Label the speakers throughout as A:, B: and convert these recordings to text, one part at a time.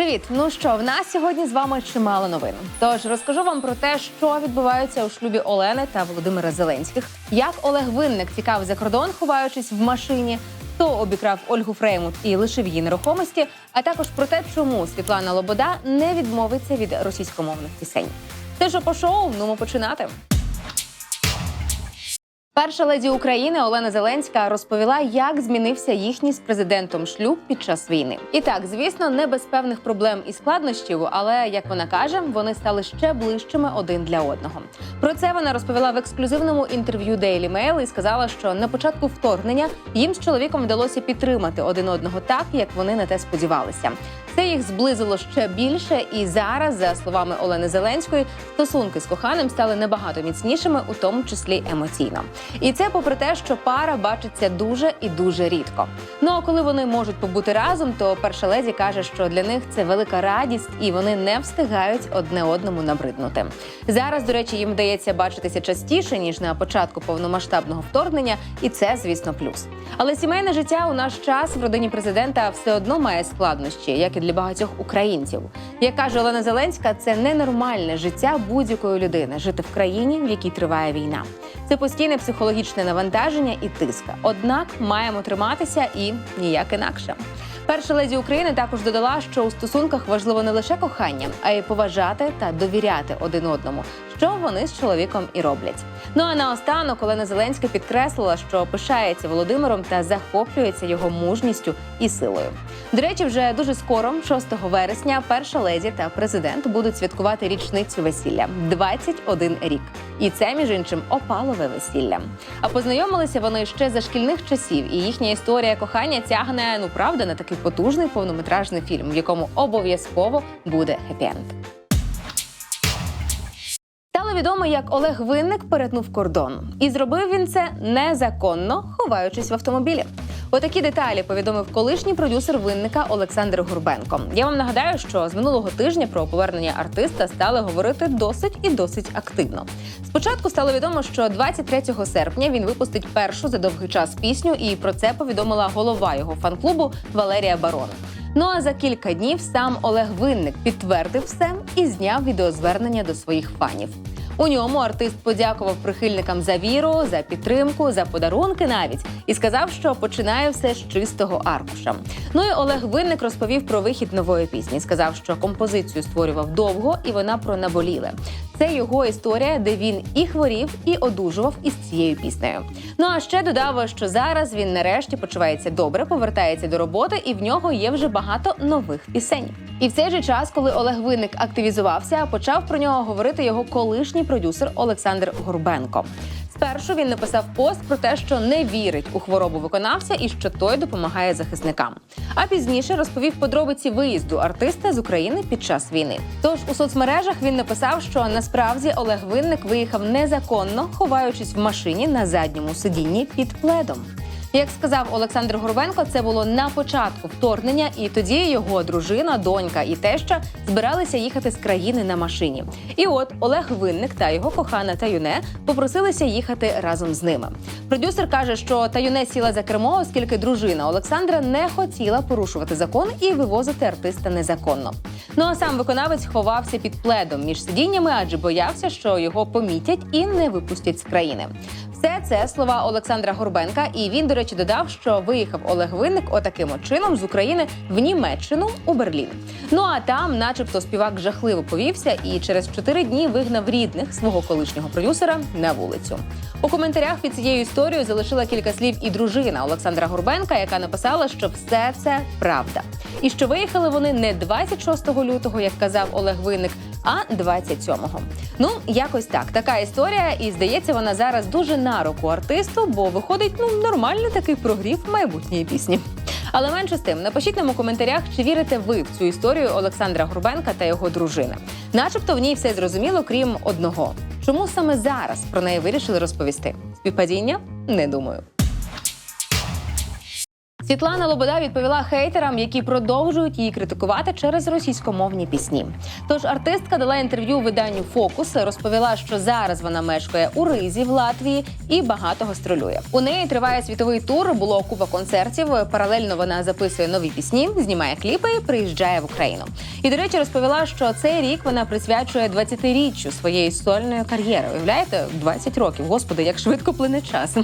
A: Привіт! Ну що, в нас сьогодні з вами чимало новин. Тож розкажу вам про те, що відбувається у шлюбі Олени та Володимира Зеленських, як Олег Винник тікав за кордон, ховаючись в машині, хто обікрав Ольгу Фреймут і лишив її нерухомості, а також про те, чому Світлана Лобода не відмовиться від російськомовних пісень. Те, що по шоу, ну ми починати. Перша леді України Олена Зеленська розповіла, як змінився їхній з президентом шлюб під час війни. І так, звісно, не без певних проблем і складнощів, але як вона каже, вони стали ще ближчими один для одного. Про це вона розповіла в ексклюзивному інтерв'ю Daily Mail і сказала, що на початку вторгнення їм з чоловіком вдалося підтримати один одного так, як вони на те сподівалися. Це їх зблизило ще більше, і зараз, за словами Олени Зеленської, стосунки з коханим стали набагато міцнішими, у тому числі емоційно. І це попри те, що пара бачиться дуже і дуже рідко. Ну а коли вони можуть побути разом, то перша леді каже, що для них це велика радість, і вони не встигають одне одному набриднути. Зараз, до речі, їм вдається бачитися частіше ніж на початку повномасштабного вторгнення, і це, звісно, плюс. Але сімейне життя у наш час в родині президента все одно має складнощі, як і для багатьох українців. Як каже Олена Зеленська, це ненормальне життя будь-якої людини жити в країні, в якій триває війна. Це постійне психологічне навантаження і тиск. Однак маємо триматися і ніяк інакше. Перша леді України також додала, що у стосунках важливо не лише кохання, а й поважати та довіряти один одному, що вони з чоловіком і роблять. Ну а наостанок Олена Зеленська підкреслила, що пишається Володимиром та захоплюється його мужністю і силою. До речі, вже дуже скоро, 6 вересня, перша леді та президент будуть святкувати річницю весілля 21 рік. І це, між іншим, опалове весілля. А познайомилися вони ще за шкільних часів, і їхня історія кохання тягне, ну правда, на такий потужний повнометражний фільм, в якому обов'язково буде хеппі-енд. Стало відомо, як Олег Винник перетнув кордон, і зробив він це незаконно, ховаючись в автомобілі. Отакі деталі повідомив колишній продюсер винника Олександр Гурбенко. Я вам нагадаю, що з минулого тижня про повернення артиста стали говорити досить і досить активно. Спочатку стало відомо, що 23 серпня він випустить першу за довгий час пісню, і про це повідомила голова його фан-клубу Валерія Барон. Ну а за кілька днів сам Олег Винник підтвердив все і зняв відеозвернення до своїх фанів. У ньому артист подякував прихильникам за віру, за підтримку, за подарунки навіть і сказав, що починає все з чистого аркуша. Ну і Олег Винник розповів про вихід нової пісні. Сказав, що композицію створював довго, і вона про наболіле. Це його історія, де він і хворів, і одужував із цією піснею. Ну а ще додав, що зараз він нарешті почувається добре, повертається до роботи, і в нього є вже багато нових пісень. І в цей же час, коли Олег Винник активізувався, почав про нього говорити його колишній продюсер Олександр Горбенко. Спершу він написав пост про те, що не вірить у хворобу виконавця і що той допомагає захисникам. А пізніше розповів подробиці виїзду артиста з України під час війни. Тож у соцмережах він написав, що насправді Олег Винник виїхав незаконно, ховаючись в машині на задньому сидінні під пледом. Як сказав Олександр Горбенко, це було на початку вторгнення, і тоді його дружина, донька і теща збиралися їхати з країни на машині. І от Олег Винник та його кохана Таюне попросилися їхати разом з ними. Продюсер каже, що Таюне сіла за кермо, оскільки дружина Олександра не хотіла порушувати закон і вивозити артиста незаконно. Ну а сам виконавець ховався під пледом між сидіннями, адже боявся, що його помітять і не випустять з країни. Все це слова Олександра Горбенка, і він, до речі, додав, що виїхав Олег Винник отаким от чином з України в Німеччину у Берлін. Ну а там, начебто, співак жахливо повівся і через чотири дні вигнав рідних свого колишнього продюсера на вулицю. У коментарях під цією історією залишила кілька слів і дружина Олександра Горбенка, яка написала, що все це правда, і що виїхали вони не 26 лютого, як казав Олег Винник, а 27-го. Ну, якось так. Така історія, і здається, вона зараз дуже на руку артисту, бо виходить ну нормальний такий прогрів майбутньої пісні. Але менше з тим, напишіть нам у коментарях, чи вірите ви в цю історію Олександра Горбенка та його дружини. Начебто в ній все зрозуміло, крім одного. Чому саме зараз про неї вирішили розповісти? Співпадіння? Не думаю. Світлана Лобода відповіла хейтерам, які продовжують її критикувати через російськомовні пісні. Тож артистка дала інтерв'ю виданню Фокус, розповіла, що зараз вона мешкає у Ризі в Латвії і багато гастролює. У неї триває світовий тур, було купа концертів. Паралельно вона записує нові пісні, знімає кліпи і приїжджає в Україну. І до речі, розповіла, що цей рік вона присвячує 20-річчю своєї сольної кар'єри. Уявляєте, 20 років. Господи, як швидко плине час.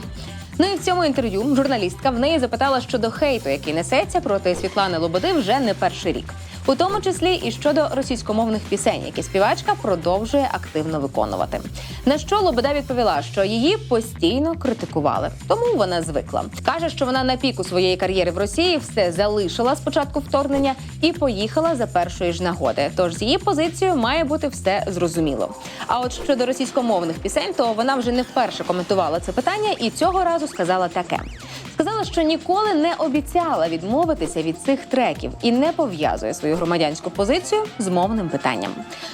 A: Ну і в цьому інтерв'ю журналістка в неї запитала щодо хейту, який несеться проти Світлани Лободи вже не перший рік. У тому числі і щодо російськомовних пісень, які співачка продовжує активно виконувати. На що Лобода відповіла, що її постійно критикували, тому вона звикла. каже, що вона на піку своєї кар'єри в Росії все залишила з початку вторгнення і поїхала за першої ж нагоди. Тож з її позицією має бути все зрозуміло. А от щодо російськомовних пісень, то вона вже не вперше коментувала це питання і цього разу сказала таке. Сказала, що ніколи не обіцяла відмовитися від цих треків і не пов'язує свою громадянську позицію з мовним питанням.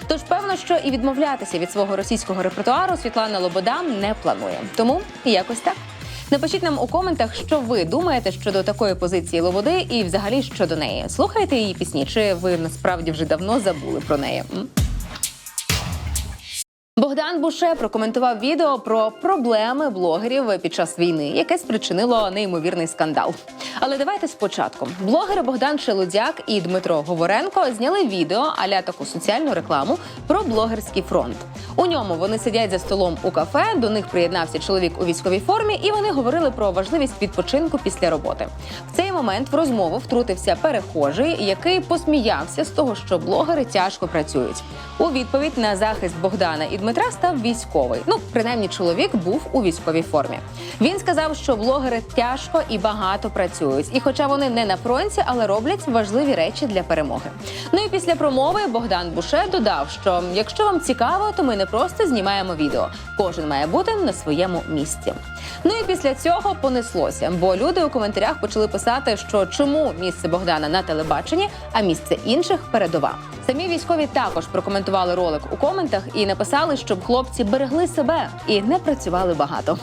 A: Тож певно, що і відмовлятися від свого російського репертуару Світлана Лобода не планує. Тому якось так. Напишіть нам у коментах, що ви думаєте щодо такої позиції Лободи і взагалі щодо неї. Слухаєте її пісні, чи ви насправді вже давно забули про неї? Богдан Буше прокоментував відео про проблеми блогерів під час війни, яке спричинило неймовірний скандал. Але давайте спочатку. Блогери Богдан Шелудяк і Дмитро Говоренко зняли відео аля таку соціальну рекламу про блогерський фронт. У ньому вони сидять за столом у кафе. До них приєднався чоловік у військовій формі, і вони говорили про важливість відпочинку після роботи. В цей момент в розмову втрутився перехожий, який посміявся з того, що блогери тяжко працюють. У відповідь на захист Богдана і Дмитра став військовий. Ну, принаймні, чоловік був у військовій формі. Він сказав, що блогери тяжко і багато працюють. І, хоча вони не на фронті, але роблять важливі речі для перемоги. Ну і після промови Богдан Буше додав, що якщо вам цікаво, то ми не просто знімаємо відео. Кожен має бути на своєму місці. Ну і після цього понеслося, бо люди у коментарях почали писати, що чому місце Богдана на телебаченні, а місце інших передова. Самі військові також прокоментували ролик у коментах і написали, щоб хлопці берегли себе і не працювали багато.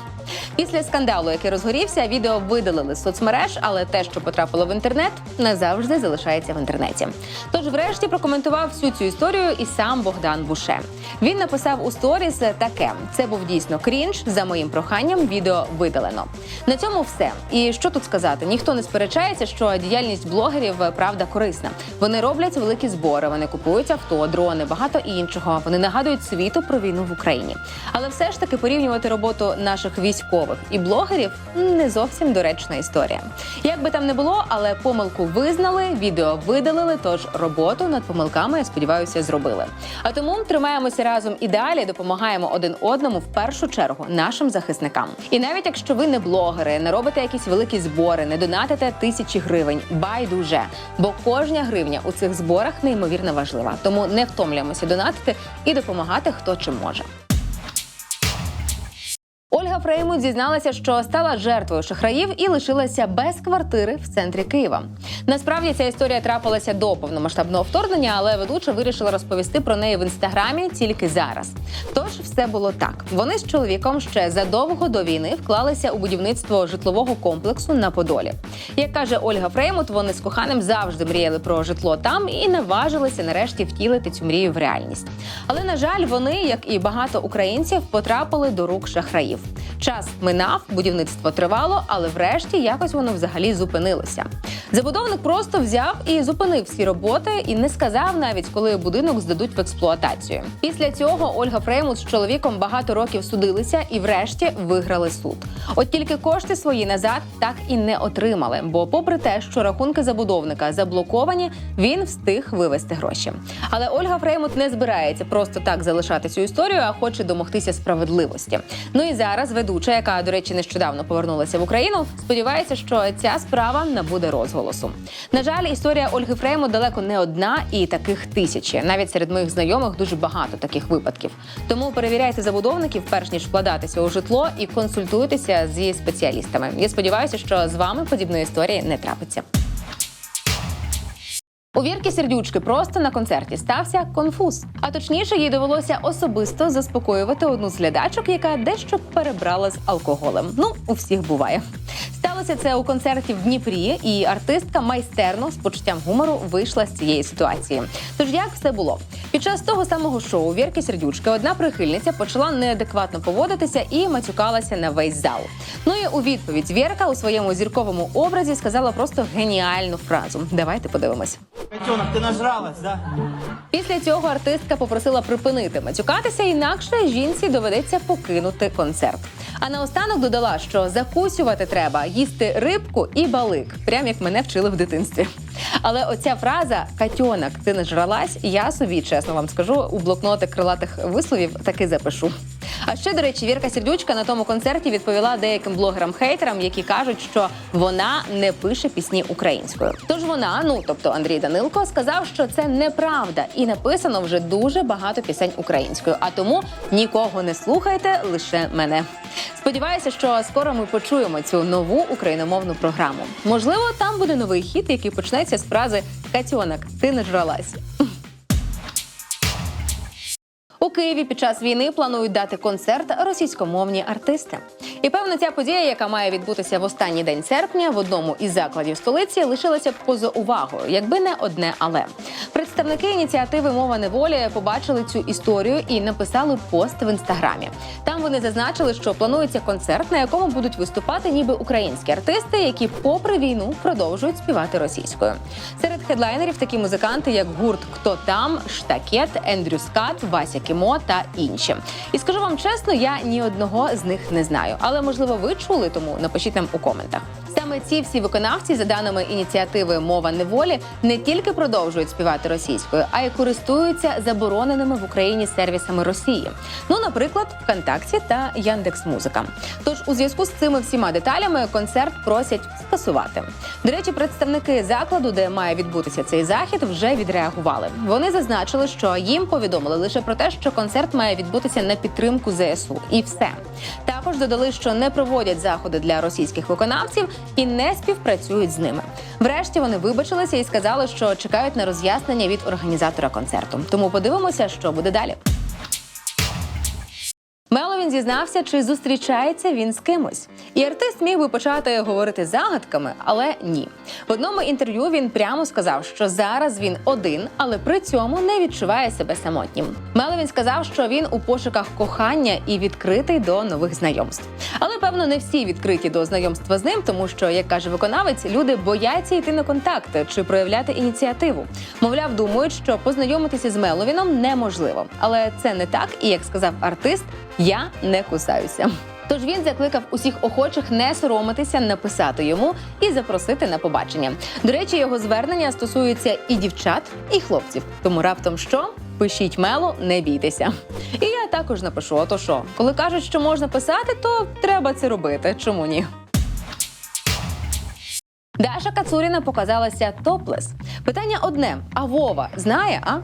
A: Після скандалу, який розгорівся, відео видалили з соцмереж, але те, що потрапило в інтернет, назавжди залишається в інтернеті. Тож, врешті, прокоментував всю цю історію і сам Богдан Буше. Він написав у сторіс таке: це був дійсно крінж. За моїм проханням відео видалено. На цьому все. І що тут сказати? Ніхто не сперечається, що діяльність блогерів правда корисна. Вони роблять великі збори, вони купують авто, дрони, багато іншого. Вони нагадують світу про війну в Україні. Але все ж таки порівнювати роботу наших військових і блогерів не зовсім доречна історія. Як би там не було, але помилку визнали, відео видалили. Тож роботу над помилками, я сподіваюся, зробили. А тому тримаємося разом і далі допомагаємо один одному в першу чергу нашим захисникам. І навіть якщо ви не блогери, не робите якісь великі збори, не донатите тисячі гривень, байдуже, бо кожна гривня у цих зборах неймовірно важлива. Тому не втомлюємося донатити і допомагати хто чим може. Фреймут зізналася, що стала жертвою шахраїв і лишилася без квартири в центрі Києва. Насправді ця історія трапилася до повномасштабного вторгнення, але ведуча вирішила розповісти про неї в інстаграмі тільки зараз. Тож все було так. Вони з чоловіком ще задовго до війни вклалися у будівництво житлового комплексу на Подолі. Як каже Ольга Фреймут, вони з коханим завжди мріяли про житло там і наважилися нарешті втілити цю мрію в реальність. Але на жаль, вони, як і багато українців, потрапили до рук шахраїв. Час минав, будівництво тривало, але врешті якось воно взагалі зупинилося. Забудовник просто взяв і зупинив всі роботи і не сказав навіть, коли будинок здадуть в експлуатацію. Після цього Ольга Фреймут з чоловіком багато років судилися і, врешті, виграли суд. От тільки кошти свої назад так і не отримали. Бо, попри те, що рахунки забудовника заблоковані, він встиг вивести гроші. Але Ольга Фреймут не збирається просто так залишати цю історію, а хоче домогтися справедливості. Ну і зараз ведуча, яка, до речі, нещодавно повернулася в Україну, сподівається, що ця справа набуде розголосу. На жаль, історія Ольги Фреймут далеко не одна, і таких тисячі. Навіть серед моїх знайомих дуже багато таких випадків. Тому перевіряйте забудовників, перш ніж вкладатися у житло, і консультуйтеся зі спеціалістами. Я сподіваюся, що з вами подібної історії не трапиться. У Вірки Сердючки просто на концерті стався конфуз. А точніше, їй довелося особисто заспокоювати одну з глядачок, яка дещо перебрала з алкоголем. Ну, у всіх буває. Сталося це у концерті в Дніпрі, і артистка майстерно з почуттям гумору вийшла з цієї ситуації. Тож як все було? Під час того самого шоу Вірки Сердючки одна прихильниця почала неадекватно поводитися і матюкалася на весь зал. Ну і у відповідь Вірка у своєму зірковому образі сказала просто геніальну фразу. Давайте подивимось.
B: Котенок, ты нажралась, да?
A: Після цього артистка попросила припинити матюкатися, інакше жінці доведеться покинути концерт. А наостанок додала, що закусювати треба їсти рибку і балик, прям як мене вчили в дитинстві. Але оця фраза «Катьонок, ти не жралась, я собі чесно вам скажу у блокнотик крилатих висловів таки запишу. А ще, до речі, Вірка Сердючка на тому концерті відповіла деяким блогерам-хейтерам, які кажуть, що вона не пише пісні українською. Тож вона, ну тобто Андрій Данилко, сказав, що це неправда, і написано вже дуже багато пісень українською. А тому нікого не слухайте, лише мене. Сподіваюся, що скоро ми почуємо цю нову україномовну програму. Можливо, там буде новий хіт, який почнеться з фрази Катьонок, ти не жралась. Києві під час війни планують дати концерт російськомовні артисти. І певно, ця подія, яка має відбутися в останній день серпня в одному із закладів столиці, лишилася б поза увагою, якби не одне але. Представники ініціативи Мова неволі побачили цю історію і написали пост в інстаграмі. Там вони зазначили, що планується концерт, на якому будуть виступати ніби українські артисти, які, попри війну, продовжують співати російською. Серед хедлайнерів такі музиканти, як гурт Хто там, Штакет, Ендрю Скат, Вася Кімо та інші. І скажу вам чесно, я ні одного з них не знаю. Але можливо, ви чули, тому напишіть нам у коментах. Саме ці всі виконавці, за даними ініціативи Мова неволі, не тільки продовжують співати російською, а й користуються забороненими в Україні сервісами Росії. Ну, наприклад, ВКонтакті та Яндекс.Музика. Тож у зв'язку з цими всіма деталями концерт просять скасувати. До речі, представники закладу, де має відбутися цей захід, вже відреагували. Вони зазначили, що їм повідомили лише про те, що концерт має відбутися на підтримку ЗСУ, і все. Також додали, що не проводять заходи для російських виконавців і не співпрацюють з ними. Врешті вони вибачилися і сказали, що чекають на роз'яснення від організатора концерту. Тому подивимося, що буде далі. Меловін зізнався, чи зустрічається він з кимось. І артист міг би почати говорити загадками, але ні. В одному інтерв'ю він прямо сказав, що зараз він один, але при цьому не відчуває себе самотнім. Меловін сказав, що він у пошуках кохання і відкритий до нових знайомств. Але певно не всі відкриті до знайомства з ним, тому що, як каже виконавець, люди бояться йти на контакти чи проявляти ініціативу. Мовляв, думають, що познайомитися з Меловіном неможливо. Але це не так, і як сказав артист, я не кусаюся. Тож він закликав усіх охочих не соромитися, написати йому і запросити на побачення. До речі, його звернення стосуються і дівчат, і хлопців. Тому раптом що? Пишіть мело, не бійтеся. І я також напишу: ото що, коли кажуть, що можна писати, то треба це робити. Чому ні? Даша Кацуріна показалася топлес. Питання одне: а Вова знає, а?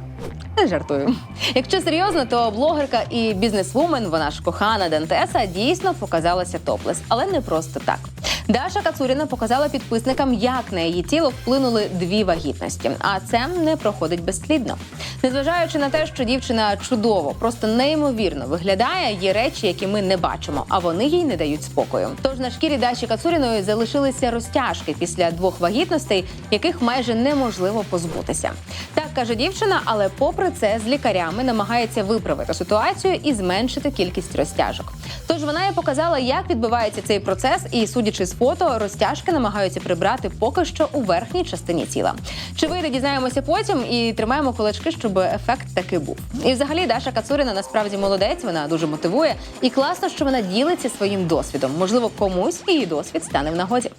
A: Жартую. Якщо серйозно, то блогерка і бізнесвумен, вона ж кохана Дантеса, дійсно показалася топлес, але не просто так. Даша Кацуріна показала підписникам, як на її тіло вплинули дві вагітності, а це не проходить безслідно. Незважаючи на те, що дівчина чудово, просто неймовірно виглядає, є речі, які ми не бачимо, а вони їй не дають спокою. Тож на шкірі Даші Кацуріної залишилися розтяжки після двох вагітностей, яких майже неможливо позбутися. Так каже дівчина, але попри це з лікарями намагається виправити ситуацію і зменшити кількість розтяжок. Тож вона і показала, як відбувається цей процес, і судячи з фото, розтяжки намагаються прибрати поки що у верхній частині тіла. Чи вийде, дізнаємося потім і тримаємо кулачки, щоб ефект таки був. І взагалі Даша Кацуріна насправді молодець, вона дуже мотивує, і класно, що вона ділиться своїм досвідом. Можливо, комусь її досвід стане в нагоді.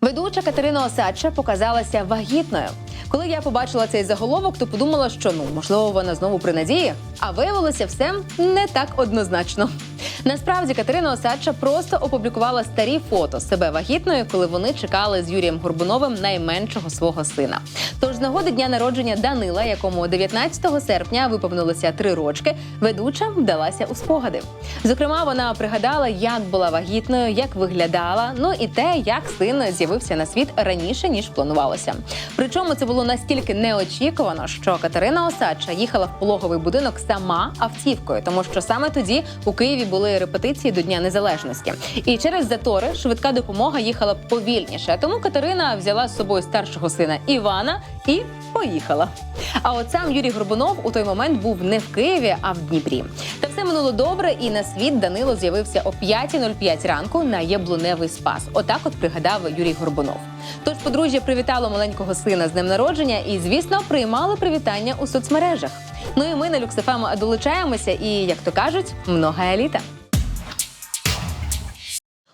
A: Ведуча Катерина Осадча показалася вагітною. Коли я побачила цей заголовок, то подумала, що ну можливо вона знову при надії, а виявилося все не так однозначно. Насправді Катерина Осадча просто опублікувала старі фото себе вагітною, коли вони чекали з Юрієм Горбуновим найменшого свого сина. Тож з нагоди дня народження Данила, якому 19 серпня виповнилося три рочки, ведуча вдалася у спогади. Зокрема, вона пригадала, як була вагітною, як виглядала, ну і те, як син з'явився на світ раніше ніж планувалося. Причому це було настільки неочікувано, що Катерина Осадча їхала в пологовий будинок сама автівкою, тому що саме тоді у Києві були репетиції до Дня Незалежності. І через затори швидка допомога їхала повільніше. Тому Катерина взяла з собою старшого сина Івана і поїхала. А от сам Юрій Горбунов у той момент був не в Києві, а в Дніпрі. Та все минуло добре, і на світ Данило з'явився о 5.05 ранку на Яблуневий спас. Отак от пригадав Юрій Горбунов. Тож подружжя привітало маленького сина з днем народження і, звісно, приймали привітання у соцмережах. Ну і ми на Люксефем долучаємося, і як то кажуть, много еліта.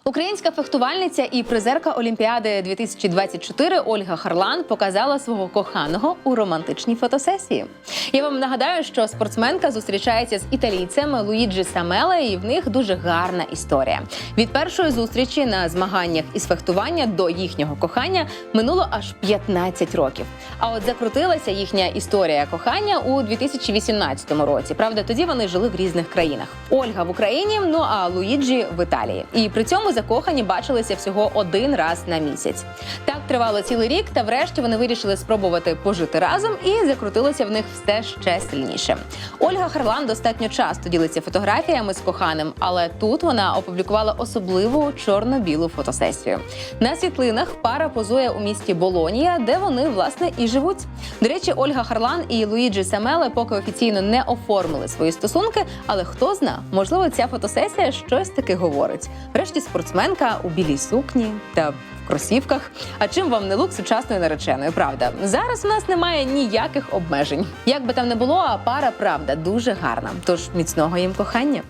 A: Українська фехтувальниця і призерка Олімпіади 2024 Ольга Харлан показала свого коханого у романтичній фотосесії. Я вам нагадаю, що спортсменка зустрічається з італійцем Луїджі Самеле, і в них дуже гарна історія. Від першої зустрічі на змаганнях із фехтування до їхнього кохання минуло аж 15 років. А от закрутилася їхня історія кохання у 2018 році. Правда, тоді вони жили в різних країнах. Ольга в Україні, ну а Луїджі в Італії. І при цьому закохані бачилися всього один раз на місяць. Так тривало цілий рік, та врешті вони вирішили спробувати пожити разом, і закрутилося в них все ще сильніше. Ольга Харлан достатньо часто ділиться фотографіями з коханим, але тут вона опублікувала особливу чорно-білу фотосесію. На світлинах пара позує у місті Болонія, де вони власне і живуть. До речі, Ольга Харлан і Луїджі Самеле поки офіційно не оформили свої стосунки, але хто зна, можливо, ця фотосесія щось таки говорить. Врешті спортсменка у білій сукні та кросівках. А чим вам не лук сучасної нареченої? Правда, зараз у нас немає ніяких обмежень. Як би там не було, а пара правда дуже гарна. Тож міцного їм кохання.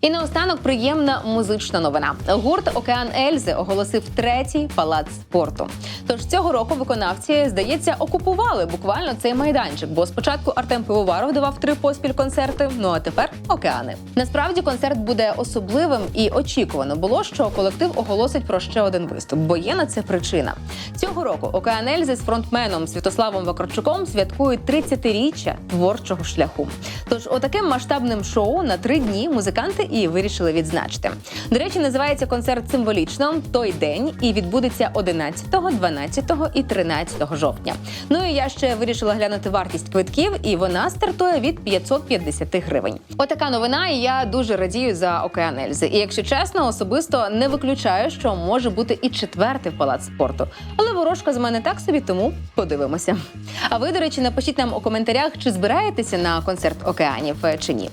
A: І наостанок приємна музична новина. Гурт Океан Ельзи оголосив третій палац спорту. Тож цього року виконавці, здається, окупували буквально цей майданчик. Бо спочатку Артем Пивоваров давав три поспіль концерти. Ну а тепер океани. Насправді концерт буде особливим і очікувано було, що колектив оголосить про ще один виступ, бо є на це причина. Цього року Океан Ельзи з фронтменом Святославом Вакарчуком святкують 30-річчя творчого шляху. Тож, отаким масштабним шоу на три дні музиканти і вирішили відзначити. До речі, називається концерт символічно той день і відбудеться 11, 12 і 13 жовтня. Ну і я ще вирішила глянути вартість квитків, і вона стартує від 550 гривень. Отака новина, і я дуже радію за Океан Ельзи. І якщо чесно, особисто не виключаю, що може бути і четвертий палац спорту. Але ворожка з мене так собі, тому подивимося. А ви, до речі, напишіть нам у коментарях, чи збираєтеся на концерт океанів чи ні.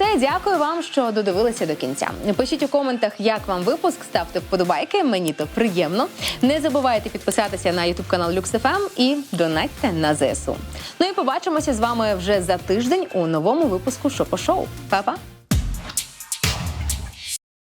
A: Все. Дякую вам, що додивилися до кінця. Пишіть у коментах, як вам випуск, ставте вподобайки. Мені то приємно. Не забувайте підписатися на ютуб канал LuxFM і донатьте на ЗСУ. Ну і побачимося з вами вже за тиждень у новому випуску Шопо Шоу. Па-па!